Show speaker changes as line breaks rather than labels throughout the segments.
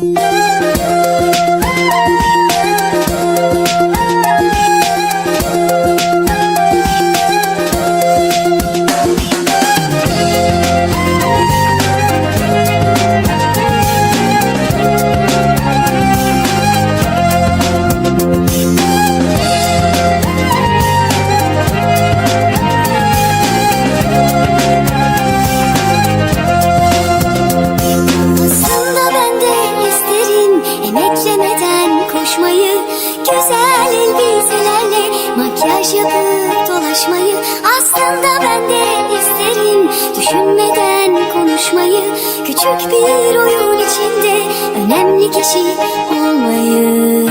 Música oyun içinde önemli kişi olmayı.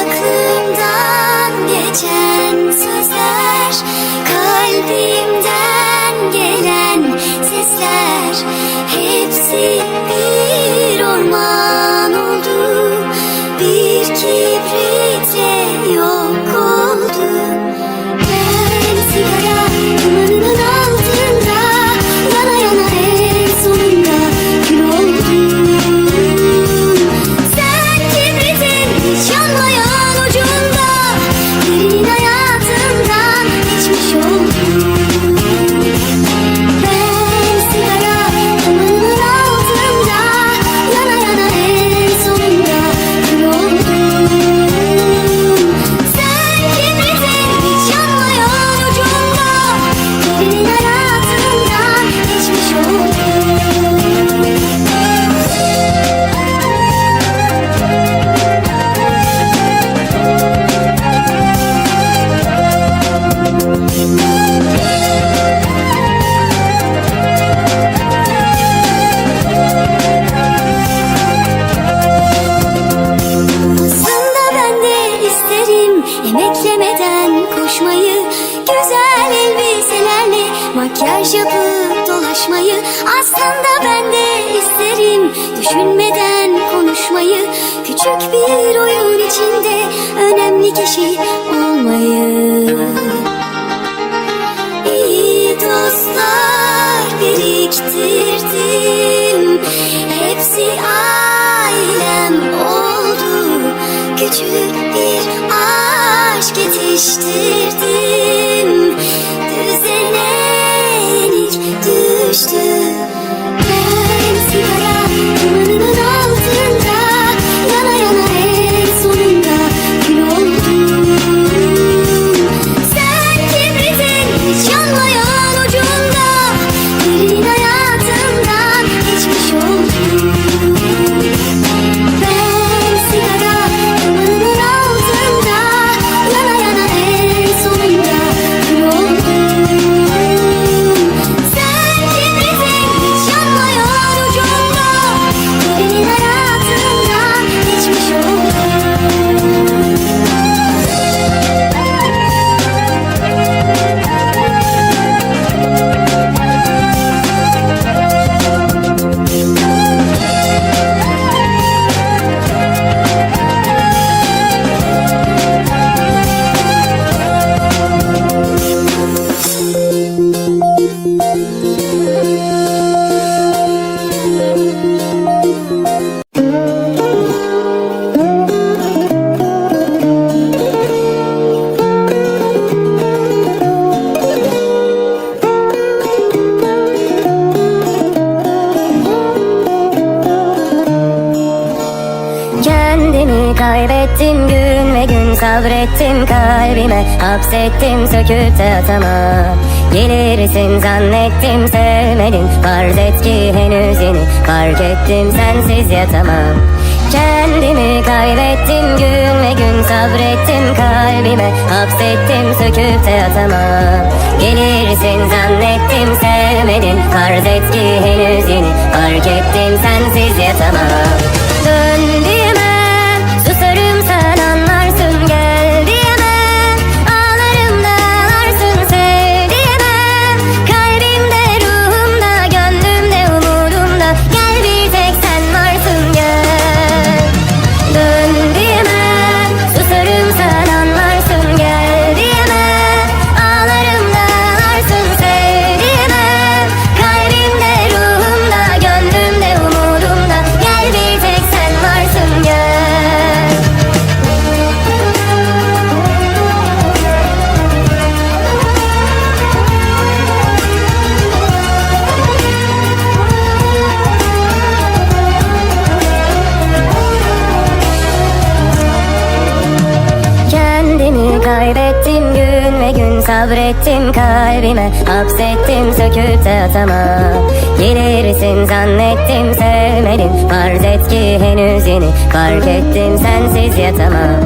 Aklımdan geçen sözler Kalbimden gelen sesler Hepsi bir orman oldu Bir kibritle Küçük bir oyun içinde önemli kişi olmayı. İyi dostlar biriktirdim. Hepsi ailem oldu. Küçük bir aşk yetiştirdim
sabrettim kalbime Hapsettim söküp de atamam. Gelirsin zannettim sevmedin. Farz et ki henüz yeni Fark ettim sensiz yatamam. Kendimi kaybettim gün ve gün sabrettim kalbime. Hapsettim söküp de atamam. Gelirsin zannettim sevmedin. Farz et ki henüz yeni Fark ettim sensiz yatamam. Dön
sabrettim kalbime Hapsettim söküp de atamam. Gelirsin zannettim sevmedin Farz et ki henüz yeni Fark ettim sensiz yatamam.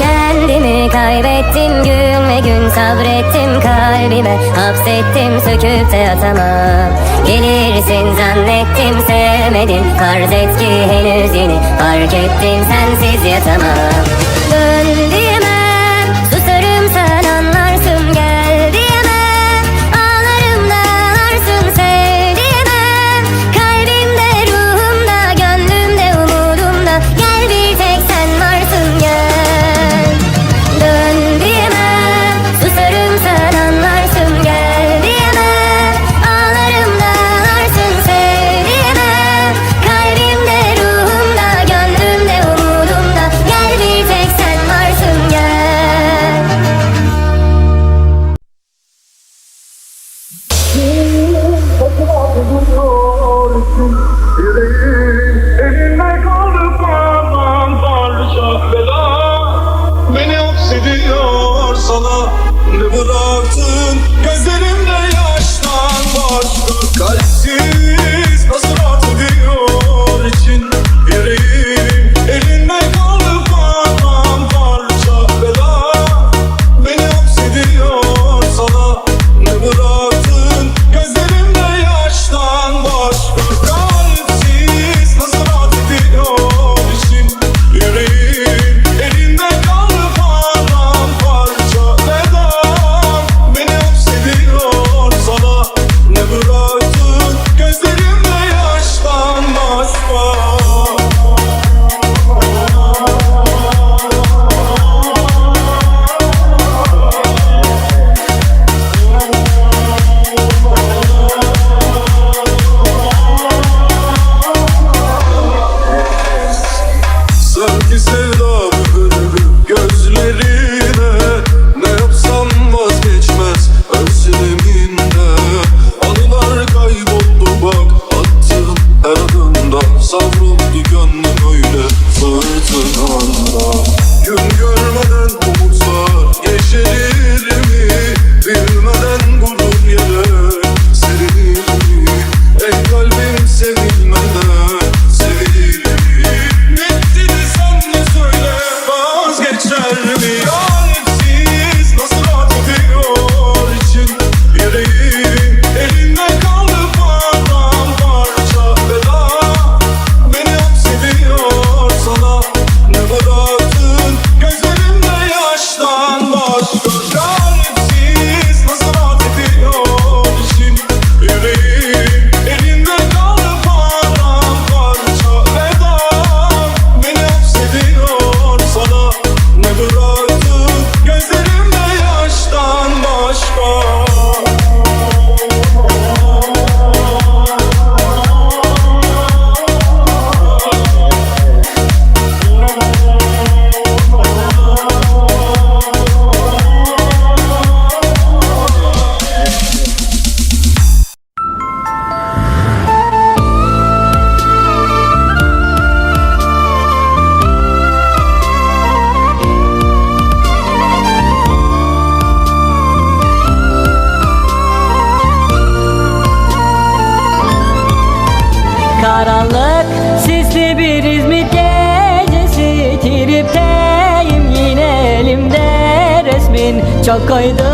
Kendimi kaybettim gün ve gün sabrettim kalbime. Hapsettim söküp de atamam. Gelirsin zannettim sevmedin Farz et ki henüz yeni Fark ettim sensiz yatamam. Dön
Çok koydu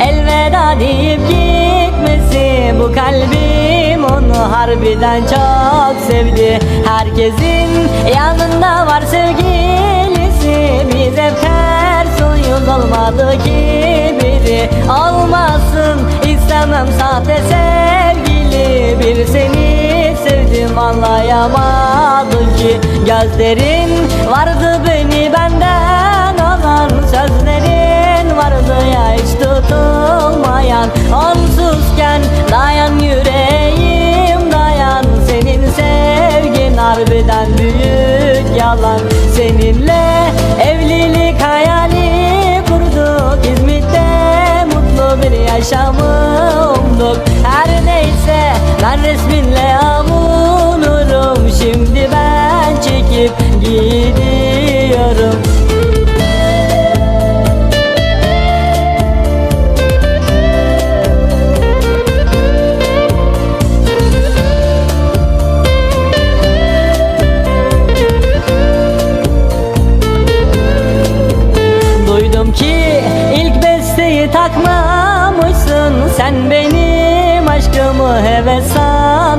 elveda deyip gitmesi. Bu kalbim onu harbiden çok sevdi. Herkesin yanında var sevgilisi. Biz hep ters uyuz olmadı ki biri Olmasın istemem sahte sevgili. Bir seni sevdim anlayamadım ki. Gözlerin vardı beni benden alan Sözlerin vardı ya hiç tutulmayan Onsuzken dayan yüreğim dayan. Senin sevgin harbiden büyük yalan. Seninle evlilik hayali kurduk. İzmit'te mutlu bir yaşamı umduk Her neyse ben resminle avunurum Şimdi ben çekip gidiyorum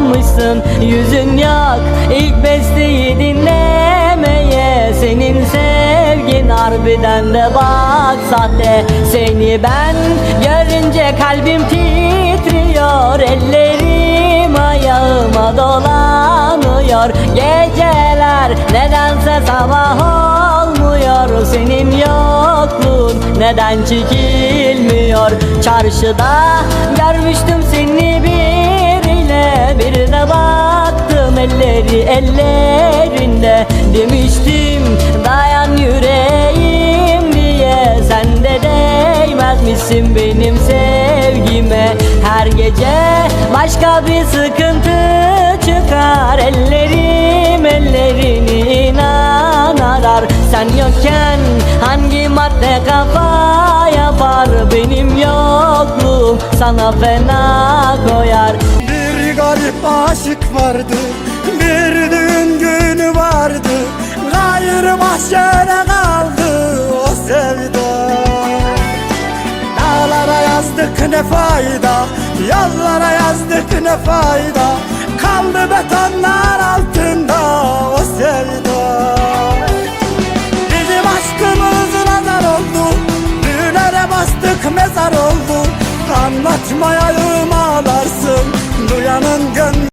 almışsın Yüzün yok ilk besteyi dinlemeye. Senin sevgin harbiden de bak sahte. Seni ben görünce kalbim titriyor. Ellerim ayağıma dolanıyor. Geceler nedense sabah olmuyor. Senin yokluğun neden çekilmiyor? Çarşıda görmüştüm seni biriyle Bir de baktım elleri ellerinde. Demiştim dayan yüreğim diye. Sen de değmez misin benim sevgime? Her gece başka bir sıkıntı çıkar. Ellerim ellerini inan arar. Sen yokken hangi madde kafa yapar? Benim yokluğum sana fena koyar
aşık vardı Bir düğün günü vardı Gayrı mahşere kaldı o sevda. Dağlara yazdık ne fayda Yollara yazdık ne fayda Kaldı betonlar altında o sevda. Bizim aşkımız nazar oldu Düğünlere bastık mezar oldu Anlatmaya